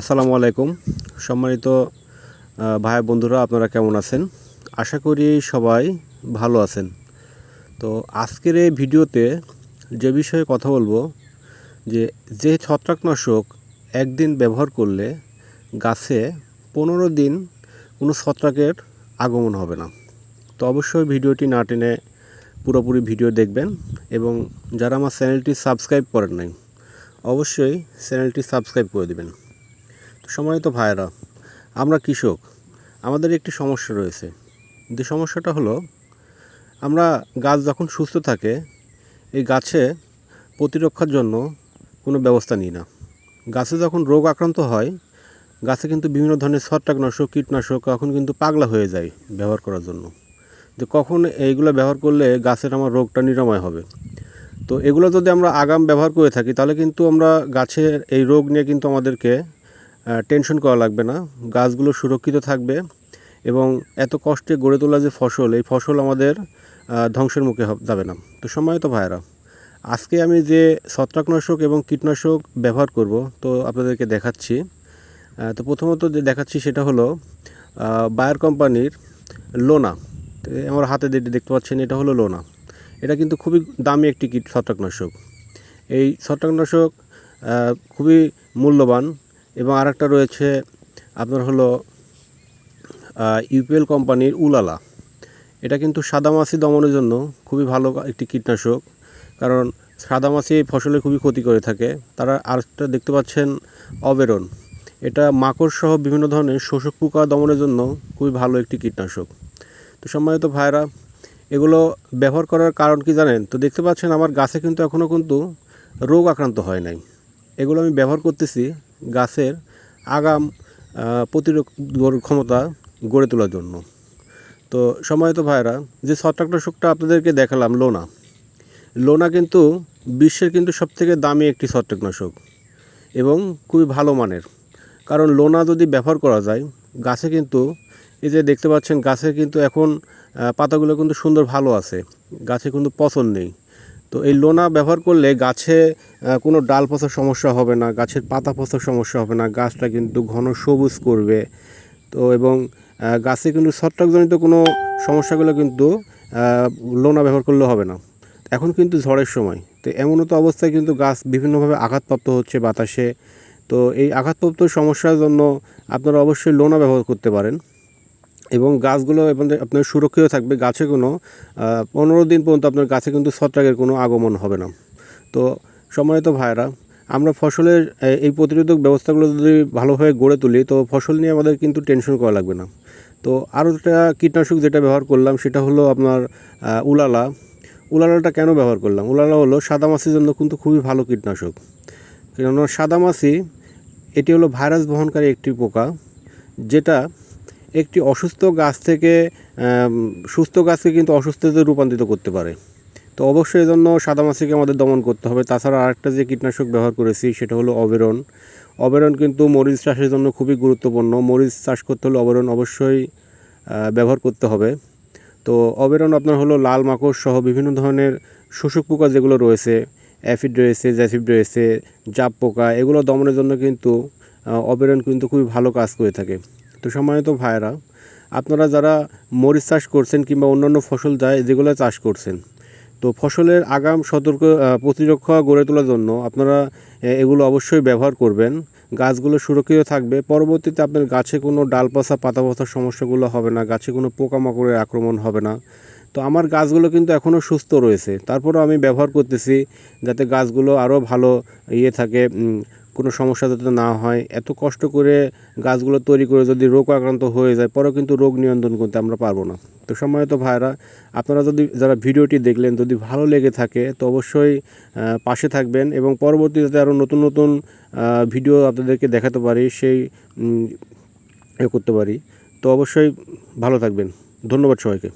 আসসালামু আলাইকুম। সম্মানিত ভাই বন্ধুরা, আপনারা কেমন আছেন? আশা করি সবাই ভালো আছেন। তো আজকের এই ভিডিওতে যে বিষয়ে কথা বলব, যে যে ছত্রাকনাশক একদিন ব্যবহার করলে গাছে পনেরো দিন কোনো ছত্রাকের আগমন হবে না। তো অবশ্যই ভিডিওটি না টেনে পুরোপুরি ভিডিও দেখবেন এবং যারা আমার চ্যানেলটি সাবস্ক্রাইব করেন নাই, অবশ্যই চ্যানেলটি সাবস্ক্রাইব করে দেবেন। সম্মানিত ভাইয়েরা, আমরা কৃষক আমাদের একটি সমস্যা রয়েছে। যে সমস্যাটা হলো, আমরা গাছ যখন সুস্থ থাকে, এই গাছে প্রতিরক্ষার জন্য কোনো ব্যবস্থা নিই না। গাছে যখন রোগ আক্রান্ত হয়, গাছে কিন্তু বিভিন্ন ধরনের ছত্রাকনাশক, কীটনাশক এখন কিন্তু পাগলা হয়ে যায় ব্যবহার করার জন্য। যে কখন এইগুলো ব্যবহার করলে গাছের আমার রোগটা নিরাময় হবে? তো এগুলো যদি আমরা আগাম ব্যবহার করে থাকি, তাহলে কিন্তু আমরা গাছের এই রোগ নিয়ে কিন্তু আমাদেরকে টেনশন করা লাগবে না। গাছগুলো সুরক্ষিত থাকবে এবং এত কষ্টে গড়ে তোলা যে ফসল, এই ফসল আমাদের ধ্বংসের মুখে যাবে না। তো সম্মানিত ভাইয়েরা, আজকে আমি যে ছত্রাকনাশক এবং কীটনাশক ব্যবহার করব, তো আপনাদেরকে দেখাচ্ছি। তো প্রথমত যে দেখাচ্ছি সেটা হলো বায়ার কোম্পানির লোনা। আমার হাতে দেখতে পাচ্ছেন, এটা হলো লোনা। এটা কিন্তু খুবই দামি একটি কীট ছত্রাকনাশক। এই ছত্রাকনাশক খুবই মূল্যবান। এবং আরেকটা রয়েছে আপনার হলো ইউপিএল কোম্পানির উলালা। এটা কিন্তু সাদামাছি দমনের জন্য খুবই ভালো একটি কীটনাশক, কারণ সাদামাছি ফসলে খুবই ক্ষতি করে থাকে। তারা আরেকটা দেখতে পাচ্ছেন, অবেরন। এটা মাকড় সহ বিভিন্ন ধরনের শোষক পোকা দমনের জন্য খুবই ভালো একটি কীটনাশক। তো সম্মানিত ভাইরা এগুলো ব্যবহার করার কারণ কি জানেন? তো দেখতে পাচ্ছেন আমার গাছে কিন্তু এখনও কিন্তু রোগ আক্রান্ত হয় নাই। এগুলো আমি ব্যবহার করতেছি গাছের আগাম প্রতিরোধ ক্ষমতা গড়ে তোলার জন্য। তো সম্মানিত ভাইরা যে ছত্রাকটা ছত্রাকনাশকটা আপনাদেরকে দেখালাম, লোনা। লোনা কিন্তু বিশ্বের কিন্তু সবথেকে দামি একটি ছত্রাকনাশক এবং খুবই ভালো মানের। কারণ লোনা যদি ব্যবহার করা যায়, গাছে কিন্তু, এই যে দেখতে পাচ্ছেন, গাছে কিন্তু এখন পাতাগুলো কিন্তু সুন্দর ভালো আছে। গাছে কিন্তু পচন নেই। তো এই লোনা ব্যবহার করলে গাছে কোনো ডাল পচার সমস্যা হবে না, গাছের পাতা পচার সমস্যা হবে না, গাছটা কিন্তু ঘন সবুজ করবে। তো এবং গাছে কিন্তু ছত্রাকজনিত কোনো সমস্যাগুলো কিন্তু লোনা ব্যবহার করলে হবে না। এখন কিন্তু ঝড়ের সময়, তো এমনও তো অবস্থায় কিন্তু গাছ বিভিন্নভাবে আঘাতপ্রাপ্ত হচ্ছে বাতাসে। তো এই আঘাতপ্রাপ্ত সমস্যার জন্য আপনারা অবশ্যই লোনা ব্যবহার করতে পারেন। এবং গাছগুলো আপনার সুরক্ষিত থাকবে, গাছে কোনো পনেরো দিন পর্যন্ত আপনার গাছে কিন্তু ছত্রাকের কোনো আগমন হবে না। তো সম্মানিত ভাইরা আমরা ফসলের এই প্রতিরোধক ব্যবস্থাগুলো যদি ভালোভাবে গড়ে তুলি, তো ফসল নিয়ে আমাদের কিন্তু টেনশন করা লাগবে না। তো আরও একটা কীটনাশক যেটা ব্যবহার করলাম, সেটা হলো আপনার উলালা। উলালাটা কেন ব্যবহার করলাম? উলালা হলো সাদা মাছির জন্য কিন্তু খুবই ভালো কীটনাশক। কেননা সাদা মাছি এটি হলো ভাইরাস বহনকারী একটি পোকা, যেটা একটি অসুস্থ গাছ থেকে সুস্থ গাছকে কিন্তু অসুস্থতে রূপান্তরিত করতে পারে। তো অবশ্যই এই এজন্য সাদামাছিকে আমাদের দমন করতে হবে। তাছাড়া আরেকটা যে কীটনাশক ব্যবহার করেছি সেটা হলো অবেরন। অবেরন কিন্তু মরিচ চাষের জন্য খুবই গুরুত্বপূর্ণ। মরিচ চাষ করতে হলে অবেরন অবশ্যই ব্যবহার করতে হবে। তো অবেরন আপনার হলো লাল মাকড় সহ বিভিন্ন ধরনের শোষক পোকা যেগুলো রয়েছে, অ্যাফিড রয়েছে, জ্যাফিড রয়েছে জাপ পোকা এগুলো দমনের জন্য কিন্তু অবেরন কিন্তু খুবই ভালো কাজ করে থাকে। তো সম্মানিত ভাইয়েরা। আপনারা যারা মরিচ চাষ করছেন কিংবা অন্যান্য ফসল যায় যেগুলো চাষ করছেন, তো ফসলের আগাম সতর্ক প্রতিরক্ষা গড়ে তোলার জন্য আপনারা এগুলো অবশ্যই ব্যবহার করবেন। গাছগুলো সুরক্ষিত থাকবে। পরবর্তীতে আপনার গাছে কোনো ডাল পচা পাতা পচার সমস্যাগুলো হবে না, গাছে কোনো পোকামাকড়ের আক্রমণ হবে না। তো আমার গাছগুলো কিন্তু এখনও সুস্থ রয়েছে। তারপরও আমি ব্যবহার করতেছি যাতে গাছগুলো আরও ভালো ইয়ে থাকে কোনো সমস্যা যাতে না হয়, এত কষ্ট করে গাছগুলো তৈরি করে যদি রোগ আক্রান্ত হয়ে যায়, পরেও কিন্তু রোগ নিয়ন্ত্রণ করতে আমরা পারব না। তো সম্মানিত ভাইরা আপনারা যদি যারা ভিডিওটি দেখলেন, যদি ভালো লেগে থাকে, তো অবশ্যই পাশে থাকবেন এবং পরবর্তীতে আরও নতুন নতুন ভিডিও আপনাদেরকে দেখাতে পারি, সেই করতে পারি। তো অবশ্যই ভালো থাকবেন। ধন্যবাদ সবাইকে।